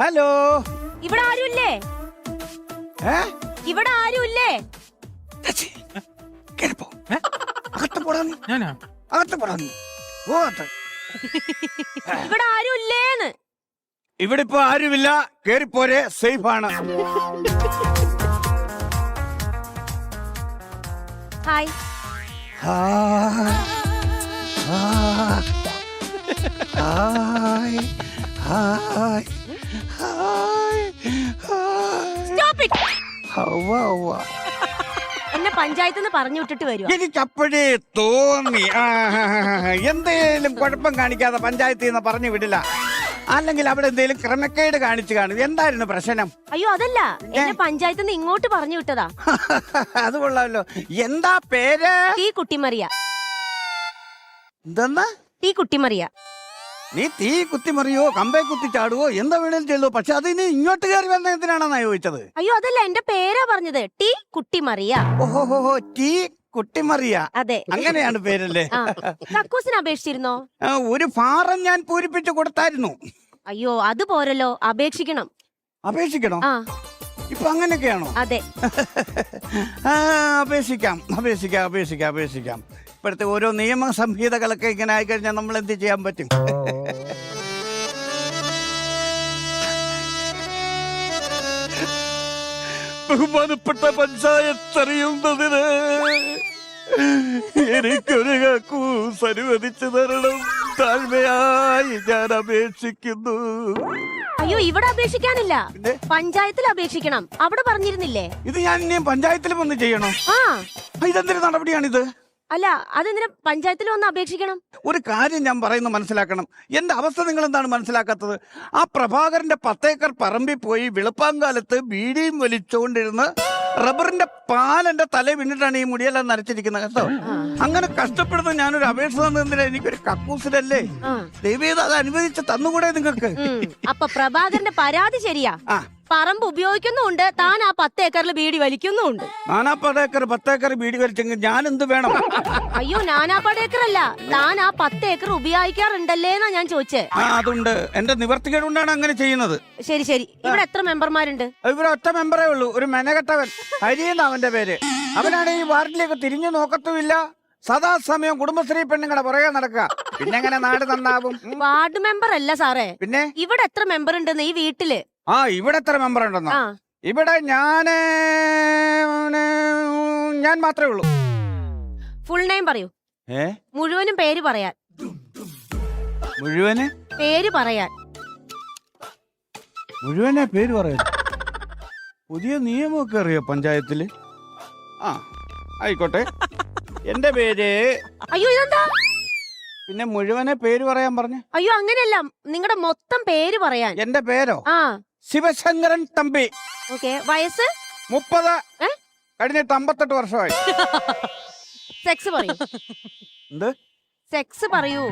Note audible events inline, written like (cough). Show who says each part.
Speaker 1: Hello.
Speaker 2: ഇവിടെ ആരുമില്ലേ? ഇവിടെ ആരുമില്ലേ?
Speaker 1: ടച്ചി. കേറിപ്പോ. അകത്ത് പോടാ നീ.
Speaker 3: ഞാനാ?
Speaker 1: അകത്ത് പോടാ നീ. ഓ അകത്ത്.
Speaker 2: ഇവിടെ ആരുമില്ലേന്ന്?
Speaker 1: ഇവിടെ ഇപ്പൊ ആരുമില്ല. കേറിപ്പോരെ സേഫ് ആണ്.
Speaker 2: Hi.
Speaker 1: Hi hi. Hi.
Speaker 2: Stop
Speaker 1: Hawwa.
Speaker 2: എന്നെ പഞ്ചായത്ത് നിന്ന് പറഞ്ഞു വിട്ടിട്ട് വരും വരുവാ.
Speaker 1: എനിക്കപ്പോഴേ തോന്നി. ആ, എന്തേലും കുഴപ്പം കാണിക്കാതെ പഞ്ചായത്തിൽ നിന്ന് പറഞ്ഞു വിടില്ല. അല്ലെങ്കിൽ അവിടെ എന്തേലും ക്രമക്കേട് കാണിച്ചു കാണും. എന്തായിരുന്നു പ്രശ്നം?
Speaker 2: അയ്യോ അതല്ല. എന്നെ പഞ്ചായത്ത് നിന്ന് ഇങ്ങോട്ട് പറഞ്ഞു വിട്ടതാ. (laughs)
Speaker 1: അത് കൊള്ളാമല്ലോ. എന്താ പേര്?
Speaker 2: ഈ കുട്ടിമറിയ.
Speaker 1: എന്തെന്നാ
Speaker 2: ഈ കുട്ടിമറിയ.
Speaker 1: നീ തീ കുത്തിമറിയോ കമ്പേ കുത്തി ചാടുവോ എന്താ വേണേലും ചെയ്തോ പക്ഷെ അത് ഇനി ഇങ്ങോട്ട് കയറി വന്ന എന്തിനാണെന്നാ ചോദിച്ചത്?
Speaker 2: അയ്യോ അതല്ല എന്റെ പേരാ പറഞ്ഞത്. ടീ കുട്ടിമറിയ
Speaker 1: ഓഹോ ടീ കുട്ടിമറിയ
Speaker 2: അതെ.
Speaker 1: അങ്ങനെയാണ് പേരല്ലേ?
Speaker 2: കക്കൂസിന് അപേക്ഷിച്ചിരുന്നോ?
Speaker 1: ഒരു ഫാറം ഞാൻ പൂരിപ്പിച്ചു കൊടുത്തായിരുന്നു.
Speaker 2: അയ്യോ അത് പോരല്ലോ അപേക്ഷിക്കണം.
Speaker 1: അപേക്ഷിക്കണോ? ഇപ്പൊ അങ്ങനെയൊക്കെയാണോ?
Speaker 2: അതെ.
Speaker 1: അപേക്ഷിക്കാം അപേക്ഷിക്കാം അപേക്ഷിക്കാം അപേക്ഷിക്കാം. ഇപ്പോഴത്തെ ഓരോ നിയമ സംഹിതകളൊക്കെ ഇങ്ങനെ ആയിക്കഴിഞ്ഞാൽ നമ്മൾ എന്ത് ചെയ്യാൻ പറ്റും? ബഹുമാനപ്പെട്ട പഞ്ചായത്ത് അറിയുന്നതിന് എനിക്കൊരു കക്കൂസ് അനുവദിച്ചു തരണം. താഴ്മയായി ഞാൻ അപേക്ഷിക്കുന്നു.
Speaker 2: അയ്യോ ഇവിടെ അപേക്ഷിക്കാനില്ല? പഞ്ചായത്തിൽ അപേക്ഷിക്കണം. അവിടെ പറഞ്ഞിരുന്നില്ലേ?
Speaker 1: ഇത് ഞാൻ ഇനി പഞ്ചായത്തിലും ഒന്ന് ചെയ്യണോ?
Speaker 2: ആ.
Speaker 1: ആ, ഇതെന്തൊരു നടപടിയാണിത്?
Speaker 2: അല്ല അതെന്തിനാ പഞ്ചായത്തിൽ വന്ന് അപേക്ഷിക്കണം?
Speaker 1: ഒരു കാര്യം ഞാൻ പറയുന്നത് മനസ്സിലാക്കണം. എന്റെ അവസ്ഥ നിങ്ങൾ എന്താണ് മനസ്സിലാക്കാത്തത്? ആ പ്രഭാകരന്റെ പത്തേക്കർ പറമ്പിൽ പോയി വെളുപ്പാങ്കാലത്ത് ബീഡിയും വലിച്ചുകൊണ്ടിരുന്ന് റബ്ബറിന്റെ പാലന്റെ തല വീണിട്ടാണ് ഈ മുടിയെല്ലാം നരച്ചിരിക്കുന്നത് കേട്ടോ. അങ്ങനെ കഷ്ടപ്പെടുന്ന ഞാനൊരു അപേക്ഷ തന്നതിന് എനിക്കൊരു കക്കൂസിലല്ലേ? ദൈവീത അത് അനുവദിച്ച് തന്നുകൂടെ നിങ്ങൾക്ക്.
Speaker 2: അപ്പൊ പ്രഭാകരന്റെ പരാതി ശരിയാ?
Speaker 1: ആ.
Speaker 2: പറമ്പ് ഉപയോഗിക്കുന്നുണ്ട് താൻ ആ പത്ത് ഏക്കറിൽ ബീഡി നാനാപ്പത്
Speaker 1: ഏക്കർ പത്ത് പത്തേക്കർ ബീഡി വലിച്ചെങ്കിൽ ഞാൻ എന്ത് വേണം?
Speaker 2: അയ്യോ നാനാപ്പത് ഏക്കർ അല്ല താൻ ആ പത്ത് ഏക്കർ ഉപയോഗിക്കാറുണ്ടല്ലേന്നാ ഞാൻ ചോദിച്ചേ.
Speaker 1: ആ അതുണ്ട്. എന്റെ നിവർത്തികേട് കൊണ്ടാണ് അങ്ങനെ ചെയ്യുന്നത്.
Speaker 2: ശരി ശരി. ഇവിടെ എത്ര മെമ്പർമാരുണ്ട്?
Speaker 1: ഇവിടെ ഒറ്റ മെമ്പറേ ഉള്ളൂ. ഒരു മെനകെട്ടവൻ. ഹരിയെന്ന അവന്റെ പേര്. അവനാണ് ഈ വാർഡിലേക്ക് തിരിഞ്ഞു നോക്കത്തുമില്ല. സദാസമയം കുടുംബശ്രീ പെണ്ണുങ്ങളെ പുറകെ നടക്കുക. പിന്നെ എങ്ങനെ നാട് നന്നാവും.
Speaker 2: വാർഡ് മെമ്പർ അല്ല സാറേ.
Speaker 1: പിന്നെ?
Speaker 2: ഇവിടെ എത്ര മെമ്പർ ഉണ്ടെന്ന് ഈ വീട്ടിൽ?
Speaker 1: ആ ഇവിടെ എത്ര മെമ്പർ ഉണ്ടെന്നോ ഇവിടെ ഞാൻ ഞാൻ മാത്രമേ ഉള്ളൂ.
Speaker 2: ഫുൾ നെയിം പറയൂ.
Speaker 1: ഏ?
Speaker 2: മുഴുവനും പേര് പറയാൻ.
Speaker 1: മുഴുവൻ?
Speaker 2: പേര് പറയാൻ.
Speaker 1: മുഴുവനെ പേര് പറയാൻ. പുതിയ നിയമമൊക്കെ അറിയോ പഞ്ചായത്തിൽ? ആ ആയിക്കോട്ടെ. എന്റെ പേര്.
Speaker 2: അയ്യോ ഇതെന്താ?
Speaker 1: പിന്നെ മുഴുവനെ പേര് പറയാൻ പറഞ്ഞു.
Speaker 2: അയ്യോ അങ്ങനെയല്ല. നിങ്ങളുടെ മൊത്തം പേര് പറയാൻ.
Speaker 1: എന്റെ പേരോ?
Speaker 2: ആ.
Speaker 1: ശിവശങ്കരൻ തമ്പി.
Speaker 2: ഓക്കെ വയസ്സ്?
Speaker 1: മുപ്പത്.
Speaker 2: ഏ?
Speaker 1: കഴിഞ്ഞിട്ട് അമ്പത്തെട്ട് വർഷമായി.
Speaker 2: സെക്സ് പറയൂ.
Speaker 1: എന്ത്?
Speaker 2: സെക്സ് പറയൂ.